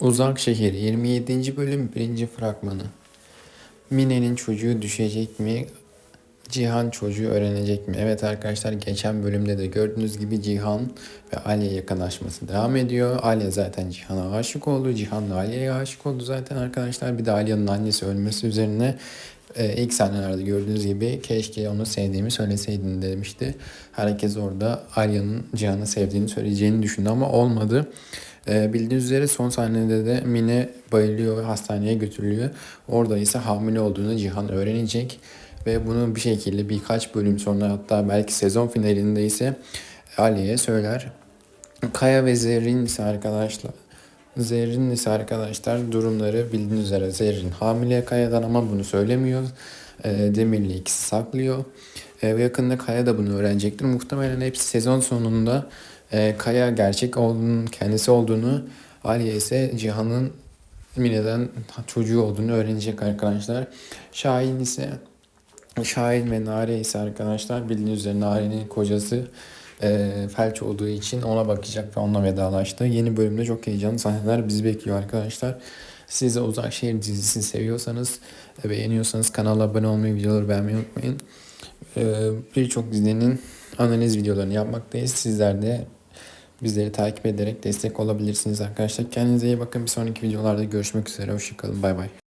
Uzak Şehir 27. bölüm 1. fragmanı. Mine'nin çocuğu düşecek mi? Cihan çocuğu öğrenecek mi? Evet arkadaşlar geçen bölümde de gördüğünüz gibi Cihan ve Aliye yakınlaşması devam ediyor. Aliye zaten Cihan'a aşık oldu. Cihan da Aliye'ye aşık oldu zaten arkadaşlar. Bir de Aliye'nin annesi ölmesi üzerine e, ilk sahnelerde gördüğünüz gibi keşke onu sevdiğimi söyleseydin demişti. Herkes orada Alya'nın Cihan'ı sevdiğini söyleyeceğini düşündü ama olmadı. E, bildiğiniz üzere son sahnede de Mine bayılıyor ve hastaneye götürülüyor. Orada ise hamile olduğunu Cihan öğrenecek ve bunu bir şekilde birkaç bölüm sonra hatta belki sezon finalinde ise Ali'ye söyler. Kaya ve Zerrin ise arkadaşlar Zerrin ise arkadaşlar durumları bildiğiniz üzere Zerrin hamile Kaya'dan ama bunu söylemiyor. E, Demir'le ikisi saklıyor. E, yakında Kaya da bunu öğrenecektir. Muhtemelen hepsi sezon sonunda e, Kaya gerçek olduğunu, kendisi olduğunu, Aliye ise Cihan'ın Mine'den çocuğu olduğunu öğrenecek arkadaşlar. Şahin ise Şahin ve Nare ise arkadaşlar bildiğiniz üzere Nare'nin kocası e, felç olduğu için ona bakacak ve onunla vedalaştı. Yeni bölümde çok heyecanlı sahneler bizi bekliyor arkadaşlar. Siz de Uzak Şehir dizisini seviyorsanız, beğeniyorsanız kanala abone olmayı, videoları beğenmeyi unutmayın. E, Birçok dizinin analiz videolarını yapmaktayız. Sizler de bizleri takip ederek destek olabilirsiniz arkadaşlar. Kendinize iyi bakın. Bir sonraki videolarda görüşmek üzere. Hoşçakalın. Bay bay.